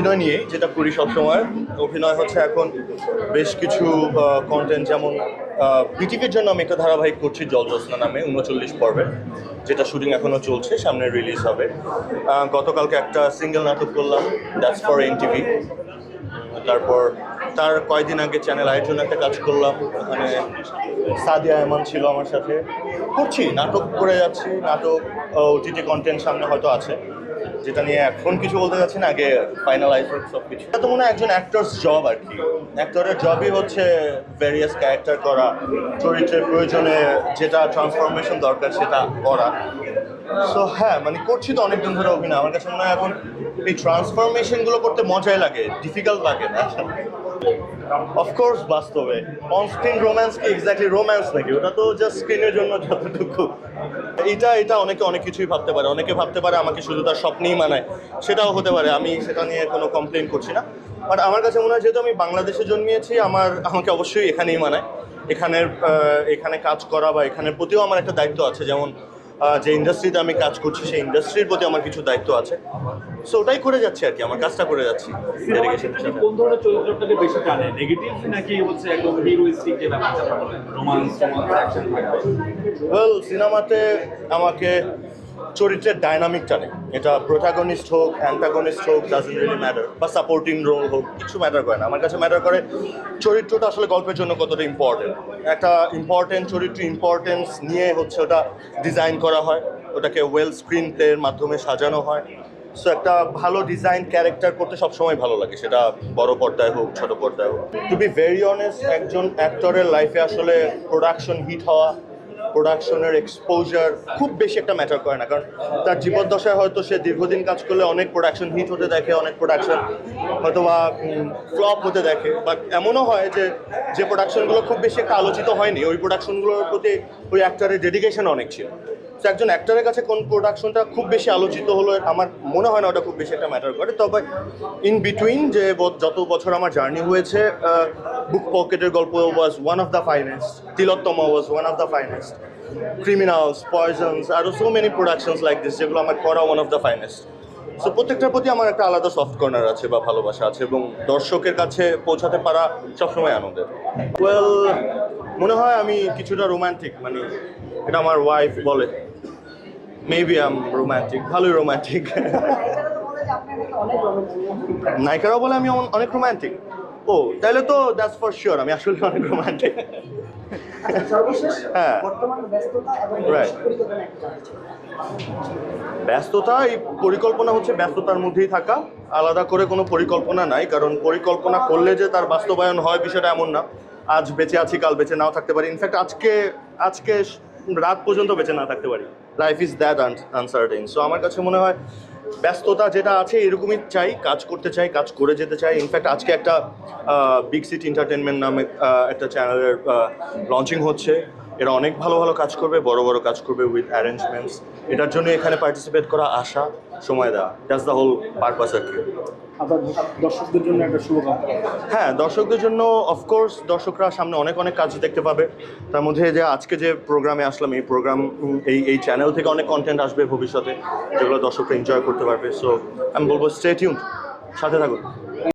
অভিনয় নিয়ে যেটা করি সবসময়, অভিনয় হচ্ছে এখন বেশ কিছু কন্টেন্ট যেমন বিটিভির জন্য আমি একটা ধারাবাহিক করছি জল জ্যোৎস্না নামে, উনচল্লিশ পর্বে, যেটা শুটিং এখনও চলছে, সামনে রিলিজ হবে। গতকালকে একটা সিঙ্গেল নাটক করলাম দ্যাটস ফর এন টিভি তারপর তার কয়েকদিন আগে চ্যানেল আয়ের জন্য একটা কাজ করলাম, ওখানে সাদিয়া এমন ছিল আমার সাথে। করছি, নাটক করে যাচ্ছি, নাটক ওটিটি কন্টেন্ট সামনে হয়তো আছে। যেটা নিয়ে এখন কিছু বলতে যাচ্ছি না, আগে ফাইনালাইজ হোক সব কিছু এটা তো মনে হয় একজন অ্যাক্টরস জব আর কি। অ্যাক্টরের জবই হচ্ছে ভেরিয়াস ক্যারেক্টার করা, চরিত্রের প্রয়োজনে যেটা ট্রান্সফরমেশন দরকার সেটা করা। সো হ্যাঁ মানে করছি তো অনেকদিন ধরে অভিনয়। আমার কাছে মনে হয় এখন এই ট্রান্সফরমেশনগুলো করতে মজাই লাগে ডিফিকাল্ট লাগে না। অফকোর্স বাস্তবে। অন স্ক্রিন রোম্যান্স কি এক্স্যাক্টলি রোম্যান্স নাকি? ওটা তো জাস্ট স্ক্রিনের জন্য যতটুকু। এটা এটা অনেকে অনেক কিছুই ভাবতে পারে। অনেকে ভাবতে পারে আমাকে শুধু তার স্বপ্নেই মানায়। সেটাও হতে পারে। আমি সেটা নিয়ে কোনো কমপ্লেন করছি না। বাট আমার কাছে মনে হয় যেহেতু আমি বাংলাদেশে জন্মিয়েছি, আমার, আমাকে অবশ্যই এখানেই মানায়। এখানের এখানে কাজ করা বা এখানের প্রতিও আমার একটা দায়িত্ব আছে। যেমন যে ইন্ডাস্ট্রিতে আমি কাজ করছি সেই ইন্ডাস্ট্রির প্রতি আমার কিছু দায়িত্ব আছে। সো ওটাই করে যাচ্ছি আর কি আমার কাজটা করে যাচ্ছি। কোন ধরনের চরিত্রটাকে বেশি টানে? নেগেটিভ নাকি হচ্ছে একদম হিরোইস্টিক যে ব্যাপারটা রোমান্স রোমান্স অ্যাকশন ওয়েল সিনেমাতে আমাকে চরিত্রের ডাইনামিক টানে এটা প্রোটাগনিস্ট হোক অ্যান্টাগনিস্ট হোক ডাজেন্ট রিয়েলি ম্যাটার বা সাপোর্টিং রোল হোক, কিছু ম্যাটার করে না। আমার কাছে ম্যাটার করে চরিত্রটা আসলে গল্পের জন্য কতটা ইম্পর্টেন্ট একটা ইম্পর্টেন্ট চরিত্র ইম্পর্টেন্স নিয়ে হচ্ছে ওটা ডিজাইন করা হয়। ওটাকে ওয়েল স্ক্রিন প্লের মাধ্যমে সাজানো হয়। সো একটা ভালো ডিজাইন ক্যারেক্টার করতে সবসময় ভালো লাগে। সেটা বড় পর্দায় হোক, ছোট পর্দায় হোক। টু বি ভেরি অনেস্ট একজন অ্যাক্টরের লাইফে আসলে প্রোডাকশন হিট হওয়া প্রোডাকশনের এক্সপোজার খুব বেশি একটা ম্যাটার করে না। কারণ তার জীবদ্দশায় হয়তো সে দীর্ঘদিন কাজ করলে অনেক প্রোডাকশন হিট হতে দেখে, অনেক প্রোডাকশন হয়তো বা ফ্লপ হতে দেখে। বা এমনও হয় যে যে প্রোডাকশনগুলো খুব বেশি একটা আলোচিত হয়নি, ওই প্রোডাকশনগুলোর প্রতি ওই অ্যাক্টারের ডেডিকেশন অনেক ছিল। তো একজন অ্যাক্টরের কাছে কোন প্রোডাকশনটা খুব বেশি আলোচিত হলো, আমার মনে হয় না ওটা খুব বেশি একটা ম্যাটার করে। তবে ইন বিটুইন যে যত বছর আমার জার্নি হয়েছে বুক পকেটের গল্প was one of the finest Tilottama was one of the finest criminals poisons আরও so many productions like this যেগুলো আমার করা one of the finest so প্রত্যেকটার প্রতি আমার একটা আলাদা সফট কর্নার আছে বা ভালোবাসা আছে এবং দর্শকের কাছে পৌঁছাতে পারা সবসময় আনন্দের। ওয়েল মনে হয় আমি কিছুটা রোমান্টিক মানে এটা আমার ওয়াইফ বলে। মেবি আম রোম্যান্টিক ভালোই রোম্যান্টিক নায়িকারাও বলে আমি অন- অনেক রোম্যান্টিক ও তাহলে তো দ্যাটস ফর শিওর আমি আসলে অনেক রোমান্টিক সর্বশেষ হ্যাঁ। ব্যস্ততা এই পরিকল্পনা হচ্ছে ব্যস্ততার মধ্যেই থাকা। আলাদা করে কোনো পরিকল্পনা নাই কারণ পরিকল্পনা করলে যে তার বাস্তবায়ন হয় বিষয়টা এমন না। আজ বেঁচে আছি কাল বেঁচে নাও থাকতে পারি। ইনফ্যাক্ট আজকে আজকে রাত পর্যন্ত বেঁচে না থাকতে পারি। Life is that uncertain so আমার কাছে মনে হয় ব্যস্ততা যেটা আছে এরকমই চাই, কাজ করতে চাই, কাজ করে যেতে চাই। ইনফ্যাক্ট আজকে একটা বিগ সিটি এন্টারটেনমেন্ট নামে একটা চ্যানেলের লঞ্চিং হচ্ছে। এরা অনেক ভালো ভালো কাজ করবে বড় বড় কাজ করবে উইথ অ্যারেঞ্জমেন্টস এটার জন্য এখানে পার্টিসিপেট করা আশা সময় দেওয়া। দ্যাটস দ্য হোল পারপাস আর কি। দর্শকদের জন্য একটা শুভকামনা। হ্যাঁ দর্শকদের জন্য অফকোর্স দর্শকরা সামনে অনেক অনেক কাজ দেখতে পাবে। তার মধ্যে যে আজকে যে প্রোগ্রামে আসলাম এই প্রোগ্রাম এই এই চ্যানেল থেকে অনেক কন্টেন্ট আসবে ভবিষ্যতে যেগুলো দর্শকরা এনজয় করতে পারবে। সো আমি বলব স্টে টিউন সাথে থাকুন।